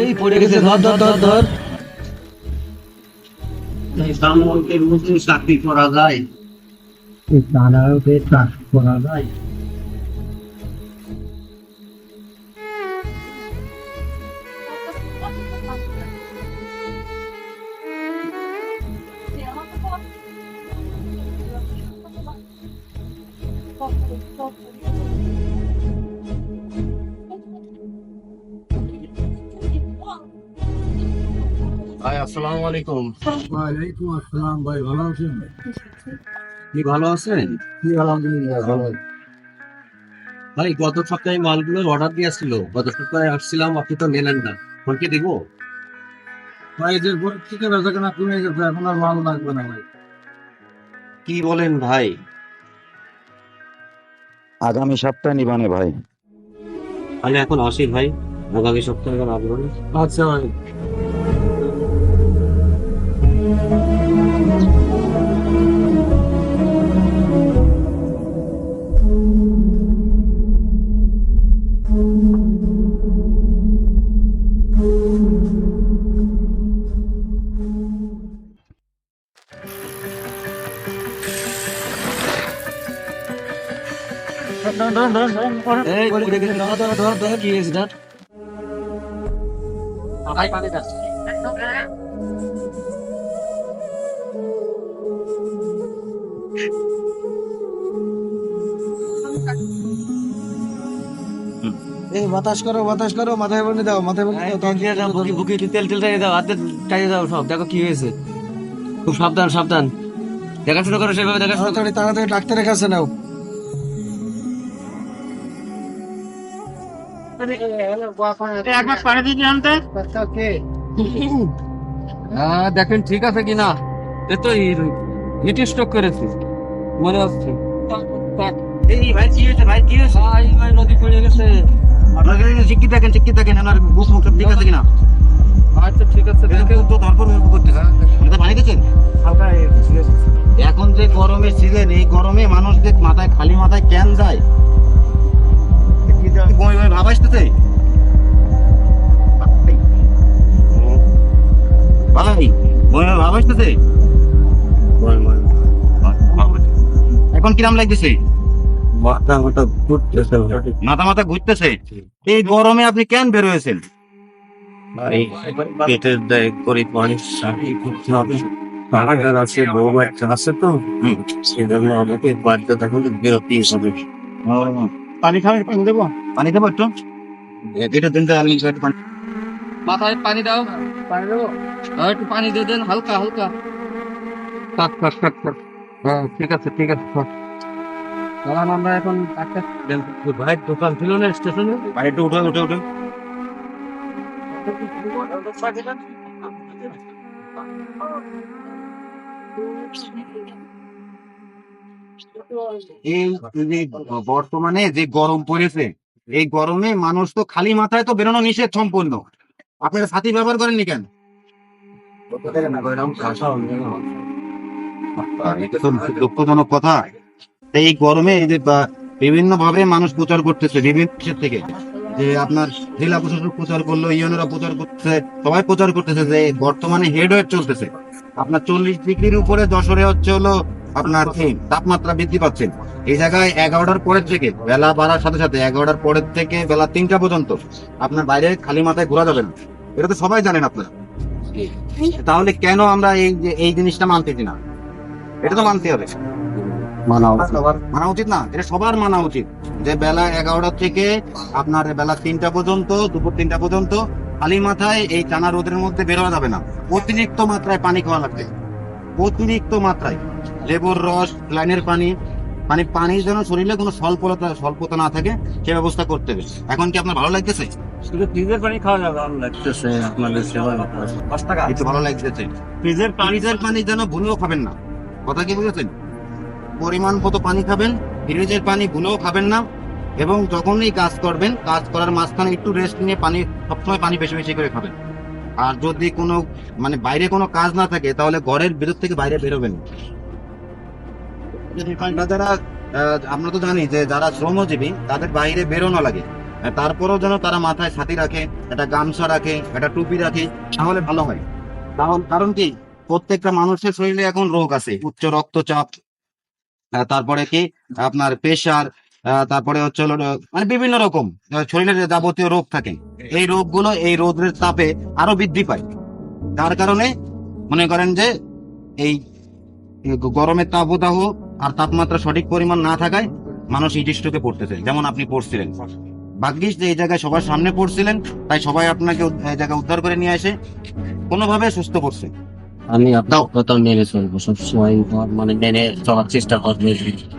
এই পড়ে গেছে ধর ধর ধর ধর। ব্রাহ্মণকে নতুন চাকরি করা যায়। দাদাকে চাকরি করা যায়। আসসালামু আলাইকুম। ওয়ালাইকুম আসসালাম ভাই ভালো আছেন? কি ভালো আছেন? কি আলহামদুলিল্লাহ ভালো ভাই গত সপ্তাহে মালগুলোর অর্ডার দিয়েছিল। গত সপ্তাহে আসছিলাম আপনি তো নিলেন না। ফোন কি দিব? ভাই থেকে কমে গেছে এখন আর মাল লাগবে না ভাই। কি বলেন ভাই? আগামী সপ্তাহে নিবানে ভাই। তাহলে এখন আসি ভাই। আগামী সপ্তাহে আবার আসব আচ্ছা ভাই। কি হয়েছে ধর। এই বাতাস করো বাতাস করো মাথায় বনে দাও মাথায় বনে দাও তখন বুকি বুকি তেল তেল টাইয়ে দাও হাতে টাইয়ে দাও সব দেখো কি হয়েছে। খুব সাবধান সাবধান। দেখাশোনা করো সেভাবে দেখাশোনা। তাড়াতাড়ি তাড়াতাড়ি ডাক্তারের কাছে নাও। হ্যাঁ দেখেন ঠিক আছে কিনা? এ তো হিট স্ট্রোক করেছে মনে হচ্ছে এই ভাই কি হয়েছে ভাই? কি হয়েছে? ভাই ভাই নদী পড়ে গেছে। আপনাকে শিক্ষিত থাকেন শিক্ষিত থাকেন ওনার বুক মুখ ঠিক আছে কিনা? আচ্ছা ঠিক আছে দেখে তো ধরপর করতেছে এটা পানি দিচ্ছেন হালকা এখন যে গরমের সিজন এই গরমে মানুষদের মাথায় খালি মাথায় ক্যান যায়। বই বই ভাব আসতেছে? ভাই বই বই ভাব আসতেছে? এখন কিরাম লাগতেছে? মাথা মাথা ঘুরতেছে মাথা মাথা ঘুরতেছে? এই গরমে আপনি কেন বের হয়েছেন? পেটের দেয় গরিব মানুষ পাহাড় আছে বউ একটা আছে তো। সেজন্য আমাকে বাড়িতে থাকলে বিরতি হিসাবে। পানি খাবে পানি দেবো? পানি দেবো একটু? এটা দিন আমি পানি। মাথায় পানি দাও। পানি দেবো? একটু পানি দিয়ে দেন হালকা হালকা। থাক থাক থাক থাক। হ্যাঁ ঠিক আছে ঠিক আছে আমরা এখন একটা ভাইয়ের দোকান ছিল না স্টেশনে? উঠে উঠে উঠে। এই যে বর্তমানে যে গরম পড়েছে এই গরমে মানুষ তো খালি মাথায় তো বেরোনো নিষেধ সম্পূর্ণ। আপনারা সাথী ব্যবহার করেননি কেন? এটা তো দুঃখজনক কথা। এই গরমে বিভিন্ন ভাবে মানুষ প্রচার করতেছে বিভিন্ন দেশের থেকে। যে আপনার জেলা প্রশাসক প্রচার করল ইউনোরা প্রচার করতেছে সবাই প্রচার করতেছে যে বর্তমানে হেড ওয়েট চলতেছে। আপনার চল্লিশ ডিগ্রির উপরে যশোরে হচ্ছে হলো আপনার তাপমাত্রা বৃদ্ধি পাচ্ছে। এই জায়গায় এগারোটার পরের থেকে বেলা বাড়ার সাথে সাথে এগারোটার পরের থেকে বেলা তিনটা পর্যন্ত আপনার বাইরে খালি মাথায় ঘোরা যাবে না। এটা তো সবাই জানেন আপনারা। তাহলে কেন আমরা এই যে এই জিনিসটা মানতেছি না? এটা তো মানতে হবে। মানা উচিত। না এটা সবার মানা উচিত। যে বেলা এগারোটা থেকে আপনার বেলা তিনটা পর্যন্ত দুপুর তিনটা পর্যন্ত খালি মাথায় এই টানা রোদের মধ্যে বেরোয়া যাবে না। অতিরিক্ত মাত্রায় পানি খাওয়া লাগবে। অতিরিক্ত মাত্রায়। লেবুর রস লাইনের পানি। মানে পানির যেন শরীরে কোনো স্বল্পতা স্বল্পতা না থাকে সে ব্যবস্থা করতে হবে। এখন কি আপনার ভালো লাগতেছে? শুধু ফ্রিজের পানি খাওয়া ভালো লাগতেছে আপনাদের সেবা টাকা একটু ভালো লাগতেছে। ফ্রিজের ফ্রিজের পানি যেন ভুলেও খাবেন না। কথা কি বুঝেছেন? পরিমাণ মতো পানি খাবেন, ফ্রিজের পানি ভুলেও খাবেন না এবং যখনই কাজ করবেন, কাজ করার মাঝখানে একটু রেস্ট নিয়ে পানি, সবসময় পানি বেশি বেশি করে খাবেন। আর যদি কোনো মানে বাইরে কোনো কাজ না থাকে, তাহলে ঘরের ভিতর থেকে বাইরে বেরোবেন যারা আমরা তো জানি যে যারা শ্রমজীবী, তাদের বাইরে বেরোনো লাগে। তারপরেও যেন তারা মাথায় ছাতি রাখে, একটা গামছা রাখে, একটা টুপি রাখে, তাহলে ভালো হয়। কারণ কারণ কি, প্রত্যেকটা মানুষের শরীরে এখন রোগ আছে, উচ্চ রক্তচাপ তারপরে কি? আপনার প্রেশার তারপরে হচ্ছে মানে বিভিন্ন রকম শরীরের যাবতীয় রোগ থাকে। এই রোগগুলো এই রোদের তাপে আরও বৃদ্ধি পায়। তার কারণে মনে করেন যে এই গরমের তাপদাহ আর তাপমাত্রা সঠিক পরিমাণ না থাকায় মানুষ হিট স্ট্রোকে পড়তেছে, যেমন আপনি পড়ছিলেন। ভাগ্যিস যে এই জায়গায় সবার সামনে পড়ছিলেন, তাই সবাই আপনাকে এই জায়গায় উদ্ধার করে নিয়ে এসে কোনোভাবে সুস্থ করছে। আমি আপনার কথা মেনে চলবো সবসময় মানে মেনে চলার চেষ্টা করব।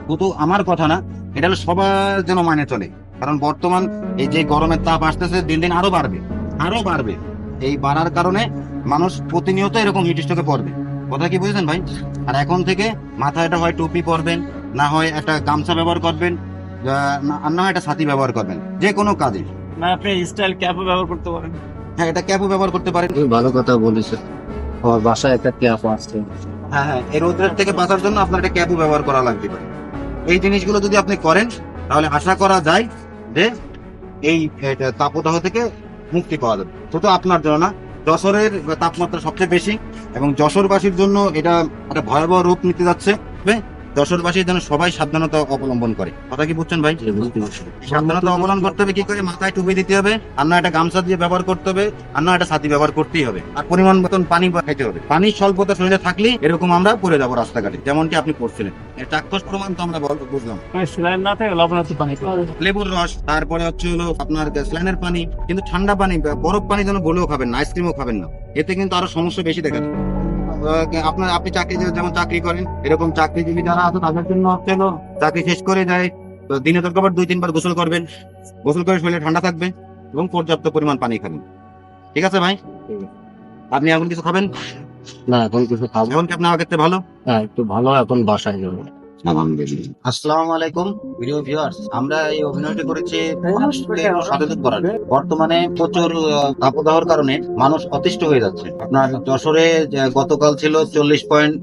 শুধু আমার কথা না এটা হলো সবার যেন মানে চলে। কারণ বর্তমান এই যে গরমের তাপ আসতেছে দিন দিন আরও বাড়বে আরও বাড়বে। এই বাড়ার কারণে মানুষ প্রতিনিয়ত এরকম হিট স্ট্রোকে পড়বে। কথা কি বুঝেছেন ভাই? আর এখন থেকে মাথায় একটা হয় টুপি পরবেন না হয় একটা গামছা ব্যবহার করবেন না- আর না হয় একটা ছাতি ব্যবহার করবেন যে কোনো কাজে। না আপনি স্টাইল ক্যাপও ব্যবহার করতে পারেন। হ্যাঁ এটা ক্যাপও ব্যবহার করতে পারেন। ভালো কথা বলেছ। আমার বাসায় একটা ক্যাপ আছে। হ্যাঁ হ্যাঁ এই রোদ্রের থেকে বাঁচার জন্য আপনার একটা ক্যাপও ব্যবহার করা লাগতে পারে। এই জিনিসগুলো যদি আপনি করেন, তাহলে আশা করা যায় যে এই তাপদাহ থেকে মুক্তি পাওয়া যাবে। শুধু আপনার জন্য না, যশোরের তাপমাত্রা সবচেয়ে বেশি এবং যশোরবাসীর জন্য এটা একটা ভয়াবহ রূপ নিতে যাচ্ছে। যশোরবাসীর জন্য সবাই সাবধানতা অবলম্বন করে। কথা কি বুঝছেন ভাই? সাবধানতা অবলম্বন করতে হবে কি করে? মাথায় টুপি দিতে হবে আর না একটা গামছা দিয়ে ব্যবহার করতে হবে আর না একটা ছাতি ব্যবহার করতেই হবে। আর পরিমাণ মতন পানি খাইতে হবে। পানির স্বল্পতা শরীরে থাকলেই এরকম আমরা পড়ে যাব রাস্তাঘাটে যেমনটি আপনি করছিলেন। চাক্ষুষ প্রমাণ তো আমরা বল- বুঝলাম। পানি লেবুর রস তারপরে হচ্ছে হলো আপনার স্ল্যানের পানি কিন্তু ঠান্ডা পানি বা বরফ পানি যেন বলেও খাবেন না আইসক্রিমও খাবেন না। এতে কিন্তু আরও সমস্যা বেশি দেখা যায়। আপনার আপনি চাকরি যেমন চাকরি করেন এরকম চাকরিজীবী যারা আছে তাদের জন্য হচ্ছে চাকরি শেষ করে যায়। তো দিনে দরকার দুই তিনবার গোসল করবেন। গোসল করে শরীরে ঠান্ডা থাকবে এবং পর্যাপ্ত পরিমাণ পানি খাবেন। ঠিক আছে ভাই? আপনি এখন কিছু খাবেন? না এখন কিছু খাবেন এখন কি আপনার আগের ভালো? হ্যাঁ একটু ভালো এখন বাসায় যাব। আলাইকুম আমরা এই অভিনয়টি করেছি বর্তমানে প্রচুর তাপদাহর কারণে মানুষ অতিষ্ঠ হয়ে যাচ্ছে। আপনার যশোরে গতকাল ছিল চল্লিশ পয়েন্ট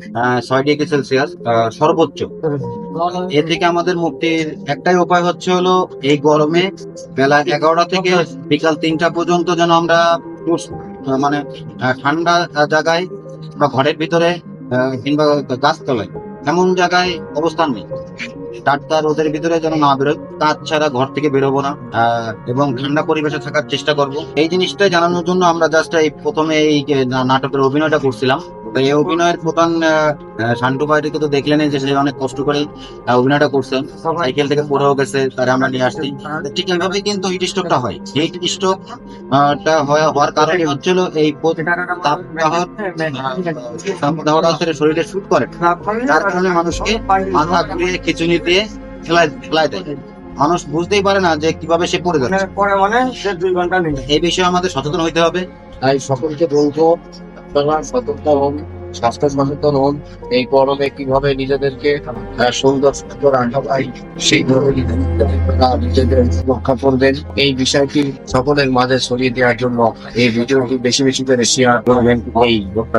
ছয় ডিগ্রি সেলসিয়াস সর্বোচ্চ। এর থেকে আমাদের মুক্তির একটাই উপায় হচ্ছে হলো এই গরমে বেলা এগারোটা থেকে বিকাল তিনটা পর্যন্ত যেন আমরা মানে ঠান্ডা জায়গায় বা ঘরের ভিতরে কিংবা গাছতলায় এমন জায়গায় অবস্থান নেই। টাটকা রোদের ভিতরে যেন না বেরোয় কাজ ছাড়া ঘর থেকে বেরোবো না। এবং ঠান্ডা পরিবেশে থাকার চেষ্টা করব। এই জিনিসটা জানানোর জন্য আমরা জাস্ট এই প্রথমে এই নাটকের অভিনয়টা করছিলাম। তো এই অভিনয়ের প্রধান শান্টু ভাইটিকে তো দেখলেন যে সে অনেক কষ্ট করে অভিনয়টা করছেন সাইকেল থেকে পড়েও গেছে তারে আমরা নিয়ে আসছি। ঠিক এইভাবেই কিন্তু হিট স্ট্রোকটা হয়। হিট স্ট্রোক টা হওয়া- হওয়ার কারণে হচ্ছিল এই তাপদাহটা শরীরে শুট করে। যার কারণে মানুষকে মাথা ঘুরিয়ে খিচুনি দিয়ে ফেলাই ফেলাই দেয়। মানুষ বুঝতেই পারে না যে কীভাবে সে পড়ে যাচ্ছে। পরে মানে সে দুই ঘণ্টা নেই। এই বিষয়ে আমাদের সচেতন হইতে হবে। তাই সকলকে বলব হন স্বাস্থ্য সচেতন হন। এই গরমে কীভাবে নিজেদেরকে সুন্দর সুস্থ রাখা সেইভাবে নিজেদের রক্ষা করবেন। এই বিষয়টি সকলের মাঝে ছড়িয়ে দেওয়ার জন্য এই ভিডিওটি বেশি বেশি করে শেয়ার করবেন। এই রক্ষা